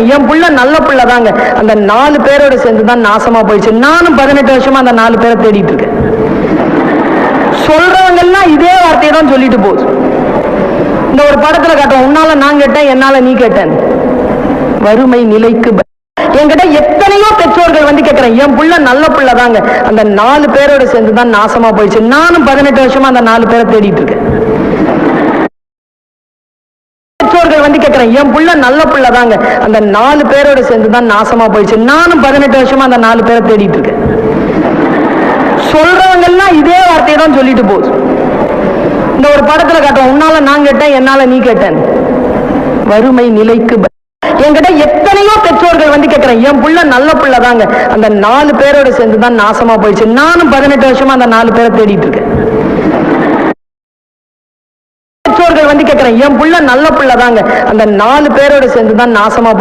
என் புள்ள நல்ல புள்ள தாங்க அந்த நாலு பேரோட சேர்ந்து தான் நாசமா போயிடுச்சு. நானும் பதினெட்டு வருஷமா அந்த நாலு பேரை தேடிட்டு இருக்கேன். சொல்றவங்க எல்லாம் இதே வார்த்தையை தான் சொல்லிட்டு போகுது. இந்த ஒரு படத்துல காட்டுவோம் உன்னால நான் கேட்டேன் என்னால நீ கேட்டேன். வறுமை நிலைக்கு என்கிட்ட எத்தனையோ பெற்றோர்கள் வந்து கேட்கிறேன் என் புள்ள நல்ல புள்ள தாங்க அந்த நாலு பேரோட சேர்ந்து தான் நாசமா போயிடுச்சு. நானும் பதினெட்டு வருஷமா அந்த நாலு பேரை தேடிட்டு இருக்கேன். பெற்றோர்கள் வந்து கேட்கிறேன் என் புள்ள நல்ல புள்ள தாங்க அந்த நாலு பேரோட சேர்ந்து தான் நாசமா போயிடுச்சு. நானும் பதினெட்டு வருஷமா அந்த நாலு பேரை தேடிட்டு இருக்கேன். சொல்றவங்கெல்லாம் இதே வார்த்தையை தான் சொல்லிட்டு போகுது. இந்த ஒரு படத்துல காட்டுவோம் உன்னால நான் கேட்டேன் என்னால நீ கேட்டேன் வறுமை நிலைக்கு என்கிட்ட எத்தனையோ பெற்றோர்கள் வந்து கேட்கிறேன் என் புள்ள நல்ல புள்ள தாங்க அந்த நாலு பேரோட சேர்ந்து தான் நாசமா போயிடுச்சு. நானும் பதினெட்டு வருஷமா அந்த நாலு பேரை தேடிட்டு இருக்கேன். வந்து கேட்கிறேன் என் புள்ள நல்ல புள்ள தாங்க அந்த நாலு பேரோட சேர்ந்து தான் நாசமா